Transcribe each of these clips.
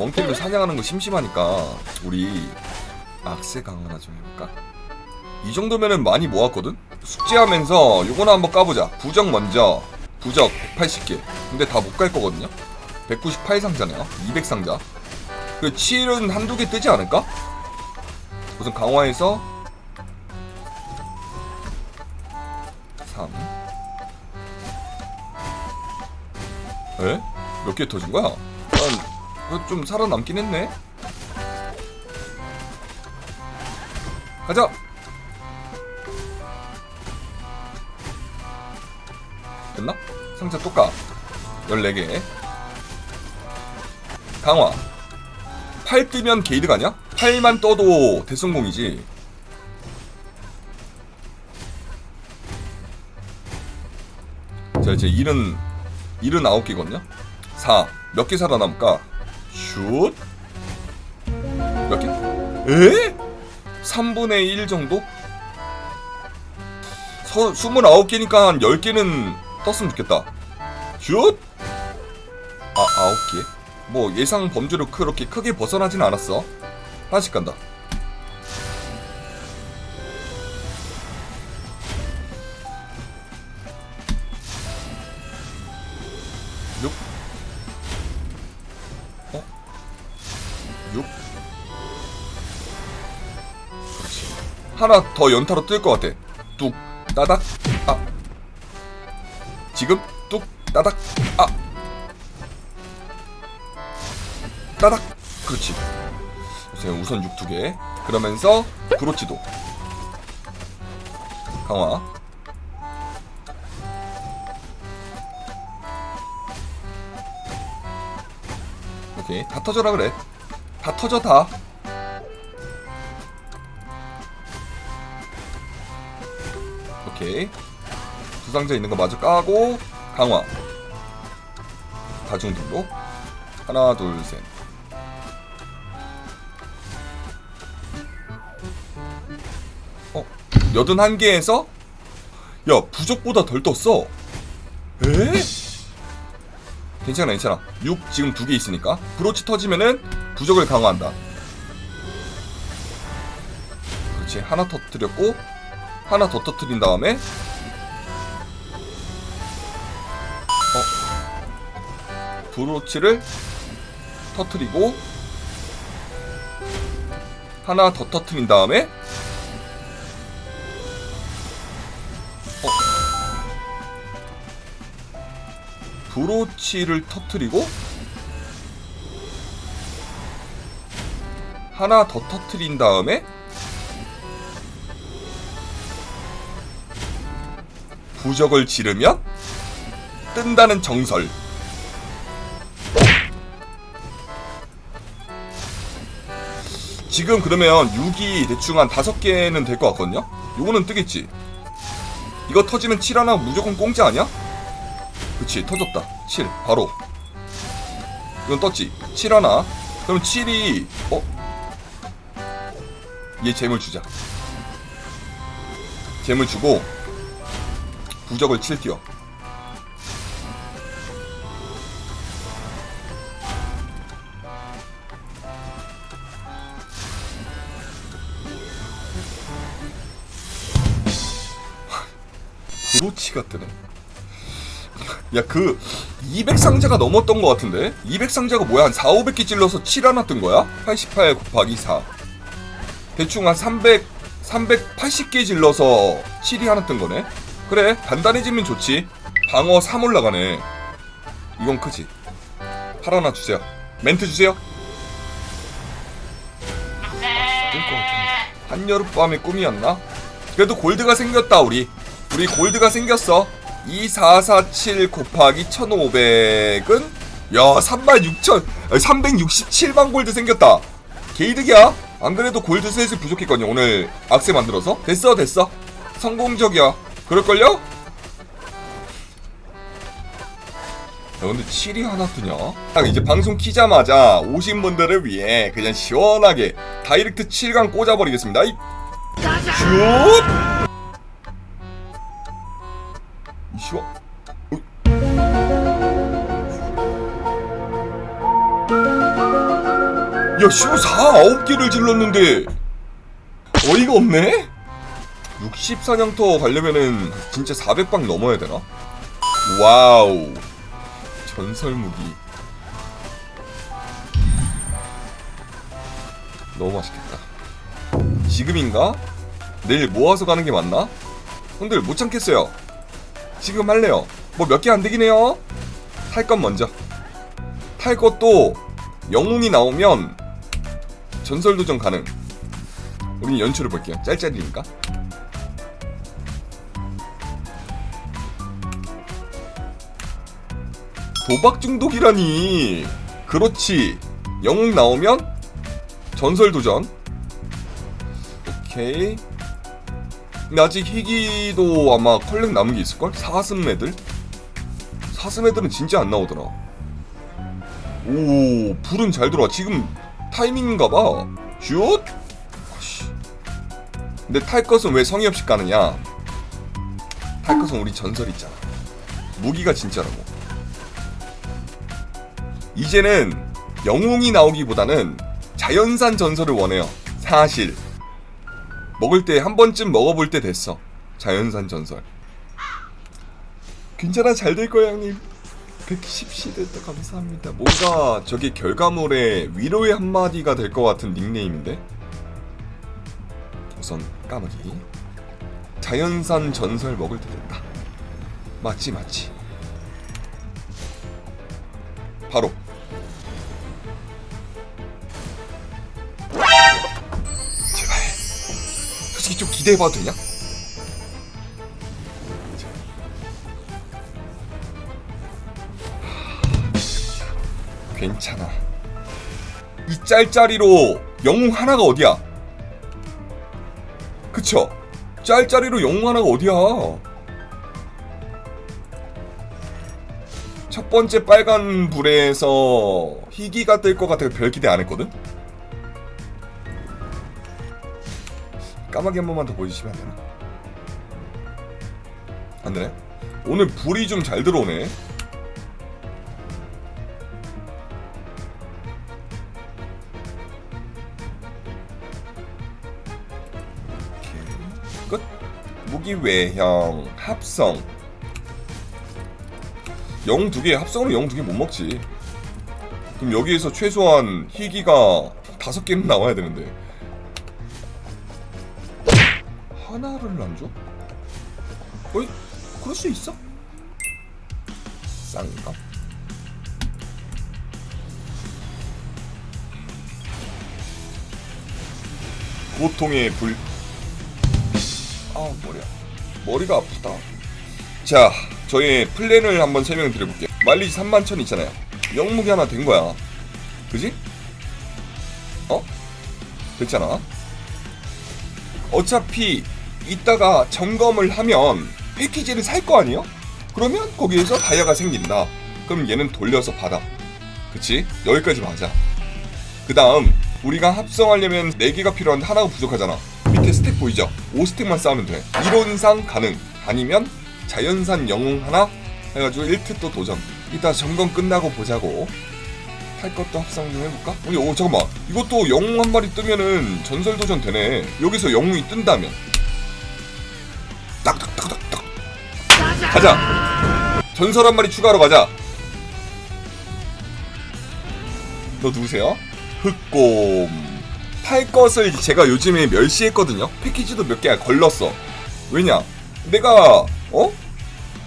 멍테리로 사냥하는 거 심심하니까 우리 악세 강화나 좀 해볼까? 이 정도면은 많이 모았거든? 숙제하면서 요거나 한번 까보자 부적 먼저 부적 180개 근데 다 못 갈 거거든요 198상자네요 200상자 그 칠은 한두 개 뜨지 않을까? 우선 강화해서 3 에? 몇 개 터진 거야? 난, 좀 살아남긴 했네? 가자! 됐나? 상자 또 까. 14개. 강화. 8 뜨면 게이드가 아니야? 8만 떠도 대성공이지. 자, 이제 1은, 79개거든요? 4. 몇 개 살아남을까? 슛. 몇 개? 에? 3분의 1 정도? 서, 29개니까 한 10개는 떴으면 좋겠다. 슛! 아, 9개? 뭐 예상 범주를 그렇게 크게 벗어나진 않았어. 하나씩 간다. 하나 더 연타로 뜰 것 같아. 뚝, 따닥, 아. 지금 뚝, 따닥, 아. 따닥. 그렇지. 우선 우선 육두 개. 그러면서 브로치도 강화. 오케이 다 터져라 그래. 다 터져 다. 오케이. 두 상자 있는 거 마저 까고 강화. 다중 등록. 하나 둘셋. 어 여든 한 개에서? 야 부적보다 덜 떴어. 에? 괜찮아 괜찮아. 6 지금 두 개 있으니까. 브로치 터지면은 부적을 강화한다. 그렇지 하나 터뜨렸고 하나 더 터뜨린 다음에? 어? 브로치를 터뜨리고 하나 더 터뜨린 다음에? 어? 브로치를 터뜨리고 하나 더 터뜨린 다음에 부적을 지르면 뜬다는 정설. 지금 그러면 6이 대충 한 5개는 될 것 같거든요? 요거는 뜨겠지? 이거 터지면 7 하나 무조건 공짜 아니야? 그치 터졌다 7 바로 이건 떴지 7 하나 그럼 7이 어? 얘 재물 주자 재물 주고 부적을 칠 뛰어. 브로치가 뜨네. 야, 그, 200상자가 넘었던 것 같은데? 200상자가 뭐야? 한 4, 500개 찔러서 7 하나 뜬 거야? 88 곱하기 4. 대충 한 300, 380개 질러서 7이 하나 뜬 거네? 그래 단단해지면 좋지. 방어 3 올라가네. 이건 크지. 팔 하나 주세요. 멘트 주세요. 한여름밤의 꿈이었나? 그래도 골드가 생겼다 우리. 우리 골드가 생겼어. 2447 곱하기 1500은 야 36,000 367만 골드 생겼다. 개이득이야. 안 그래도 골드 슬슬 부족했거든요 오늘 악세 만들어서. 됐어 됐어. 성공적이야 그럴걸요? 야 근데 7이 하나 뜨냐? 딱 이제 방송 키자마자 오신 분들을 위해 그냥 시원하게 다이렉트 7강 꽂아버리겠습니다 이 슛! 이 시원 어? 야슈 4 9개를 질렀는데 어이가 없네 64냥터 가려면은 진짜 400방 넘어야 되나? 와우. 전설 무기. 너무 맛있겠다. 지금인가? 내일 모아서 가는 게 맞나? 형들 못 참겠어요. 지금 할래요. 뭐 몇 개 안 되긴 해요. 탈 건 먼저. 탈 것도 영웅이 나오면 전설 도전 가능. 우린 연출을 볼게요. 짤짤이니까 도박 중독이라니. 그렇지. 영웅 나오면 전설 도전. 오케이. 근데 아직 희귀도 아마 컬렉 남은 게 있을걸? 사슴 애들? 사슴 애들은 진짜 안 나오더라. 오 불은 잘 들어와. 지금 타이밍인가 봐. 슛! 아씨. 근데 탈 것은 왜 성의 없이 까느냐? 탈 것은 우리 전설 있잖아. 무기가 진짜라고 이제는 영웅이 나오기보다는 자연산 전설을 원해요. 사실 먹을 때 한 번쯤 먹어볼 때 됐어. 자연산 전설. 괜찮아 잘 될 거야 형님. 110시대 감사합니다. 뭔가 저게 결과물의 위로의 한마디가 될 것 같은 닉네임인데. 우선 까마귀. 자연산 전설 먹을 때 됐다. 맞지 맞지. 바로 좀 기대해봐도 되냐? 괜찮아 이 짤짜리로 영웅 하나가 어디야 그쵸? 짤짜리로 영웅 하나가 어디야 첫 번째 빨간 불에서 희귀가 뜰 것 같아서 별 기대 안 했거든? 까마귀 한 번만 더 보여주시면 안 되나? 안 되네? 오늘 불이 좀 잘 들어오네. 끝. 무기 외형 합성. 영 두 개, 합성으로 영 두 개 못 먹지. 그럼 여기에서 최소한 희귀가 다섯 개는 나와야 되는데. 하나를 안 줘? 어이? 그럴 수 있어? 싼가? 고통의 불. 아 머리야. 머리가 아프다. 자, 저의 플랜을 한번 설명해 드려볼게요. 마일리지 3만 천 있잖아요. 영무기 하나 된 거야. 그지? 어? 됐잖아. 어차피 이따가 점검을 하면 패키지를 살 거 아니에요? 그러면 거기에서 다이아가 생긴다. 그럼 얘는 돌려서 받아. 그치? 여기까지 맞아. 그 다음 우리가 합성하려면 4개가 필요한데 하나가 부족하잖아. 밑에 스택 보이죠? 5스택만 쌓으면 돼. 이론상 가능. 아니면 자연산 영웅 하나 해가지고 1트 또 도전. 이따 점검 끝나고 보자고. 탈 것도 합성 좀 해볼까? 아니, 오, 잠깐만. 이것도 영웅 한 마리 뜨면은 전설 도전 되네. 여기서 영웅이 뜬다면. 가자. 전설 한 마리 추가하러 가자. 너 누구세요? 흑곰. 탈 것을 제가 요즘에 멸시했거든요. 패키지도 몇 개 걸렀어. 왜냐? 내가 어?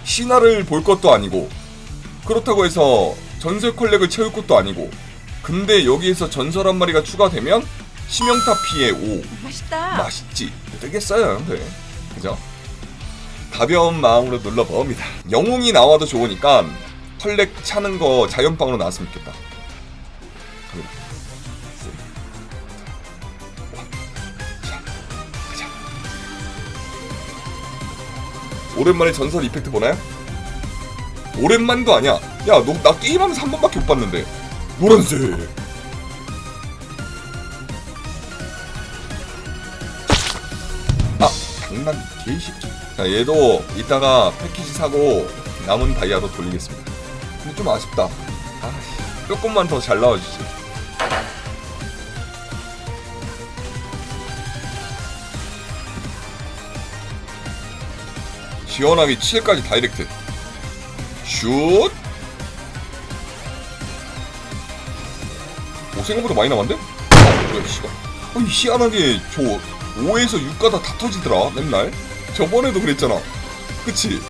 신화를 볼 것도 아니고 그렇다고 해서 전설 컬렉을 채울 것도 아니고 근데 여기에서 전설 한 마리가 추가되면 심형타 피해 5 맛있다. 맛있지 되겠어요 형들? 가벼운 마음으로 눌러봅니다. 영웅이 나와도 좋으니까 컬렉 차는 거 자연방으로 나왔으면 좋겠다. 갑니다. 오랜만에 전설 이펙트 보나요? 오랜만도 아니야. 야 너 나 게임하면서 한 번밖에 못 봤는데. 노란색. 아 장난 개새끼 자, 얘도 이따가 패키지 사고 남은 다이아로 돌리겠습니다. 근데 좀 아쉽다. 아이씨, 조금만 더 잘 나와주지. 시원하게 7까지 다이렉트. 슛! 오, 생각보다 많이 남았는데? 아, 뭐야, 씨발. 아니, 희한하게 저 5에서 6가다 다 터지더라, 맨날. 저번에도 그랬잖아. 그치?